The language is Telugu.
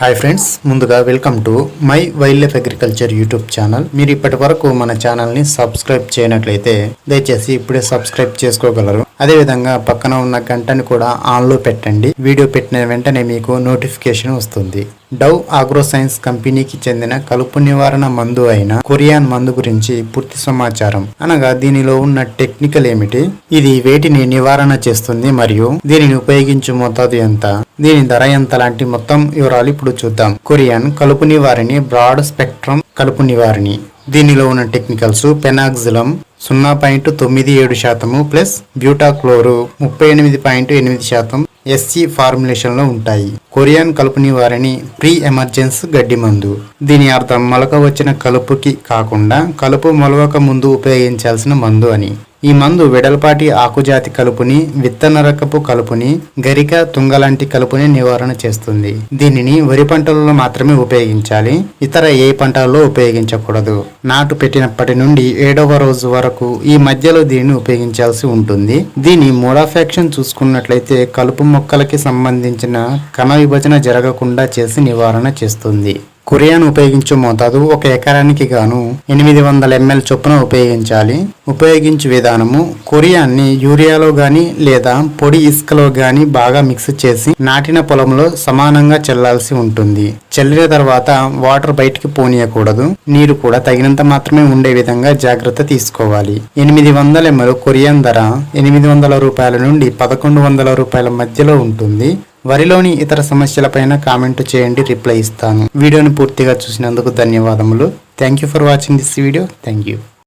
హాయ్ ఫ్రెండ్స్ ముందుగా welcome to my wildlife agriculture YouTube channel మీరు ఇప్పటి వరకు మన ఛానల్ని సబ్స్క్రైబ్ చేయనట్లయితే దయచేసి ఇప్పుడే సబ్స్క్రైబ్ చేసుకోగలరు. అదేవిధంగా పక్కన ఉన్న గంటని కూడా ఆన్లో పెట్టండి. వీడియో పెట్టిన వెంటనే మీకు నోటిఫికేషన్ వస్తుంది. డవ్ ఆగ్రో సైన్స్ కంపెనీకి చెందిన కలుపు నివారణ మందు అయిన కొరియాన్ మందు గురించి పూర్తి సమాచారం. అనగా దీనిలో ఉన్న టెక్నికల్ ఏమిటి? ఇది వేటిని నివారణ చేస్తుంది మరియు దీనిని ఉపయోగించు మోతాదు ఎంత? దీని ధర ఎంత లాంటి మొత్తం వివరాలు ఇప్పుడు చూద్దాం. కొరియన్ కలుపు నివారిణి బ్రాడ్ స్పెక్ట్రమ్ కలుపు నివారిణి. దీనిలో ఉన్న టెక్నికల్స్ పెనాక్సిలం సున్నా పాయింట్ తొమ్మిది ఏడు శాతము ప్లస్ బ్యూటాక్లోరు ముప్పై ఎనిమిది పాయింట్ ఎనిమిది శాతం ఎస్సీ ఫార్ములేషన్లో ఉంటాయి. కొరియన్ కలుపు వారిని ప్రీ ఎమర్జెన్స్ గడ్డి మందు దీని అర్థం మొలక వచ్చిన కలుపుకి కాకుండా కలుపు మొలవక ముందు ఉపయోగించాల్సిన మందు అని. ఈ మందు వెడల్పాటి ఆకుజాతి కలుపుని విత్తన రకపు కలుపుని గరిక తుంగ లాంటి కలుపుని నివారణ చేస్తుంది. దీనిని వరి పంటలలో మాత్రమే ఉపయోగించాలి ఇతర ఏ పంటలలో ఉపయోగించకూడదు. నాటు పెట్టినప్పటి నుండి ఏడవ రోజు వరకు ఈ మధ్యలో దీనిని ఉపయోగించాల్సి ఉంటుంది. దీని మోడాఫాక్షన్ చూసుకున్నట్లయితే కలుపు మొక్కలకి సంబంధించిన కణ విభజన జరగకుండా చేసి నివారణ చేస్తుంది. కొరియాను ఉపయోగించే మోతాదు ఒక ఎకరానికి గాను ఎనిమిది వందల ఎంఎల్ చొప్పున ఉపయోగించాలి. ఉపయోగించే విధానము కొరియాన్ని యూరియాలో గాని లేదా పొడి ఇసుకలో గాని బాగా మిక్స్ చేసి నాటిన పొలంలో సమానంగా చల్లాల్సి ఉంటుంది. చల్లిన తర్వాత వాటర్ బయటికి పోనీయకూడదు. నీరు కూడా తగినంత మాత్రమే ఉండే విధంగా జాగ్రత్త తీసుకోవాలి. ఎనిమిది వందల ఎంఎల్ కొరియాన్ ధర ఎనిమిది వందల రూపాయల నుండి పదకొండు వందల రూపాయల మధ్యలో ఉంటుంది. వరిలోని ఇతర సమస్యలపైన కామెంట్ చేయండి రిప్లై ఇస్తాను. వీడియోని పూర్తిగా చూసినందుకు ధన్యవాదములు. Thank you for watching this video thank you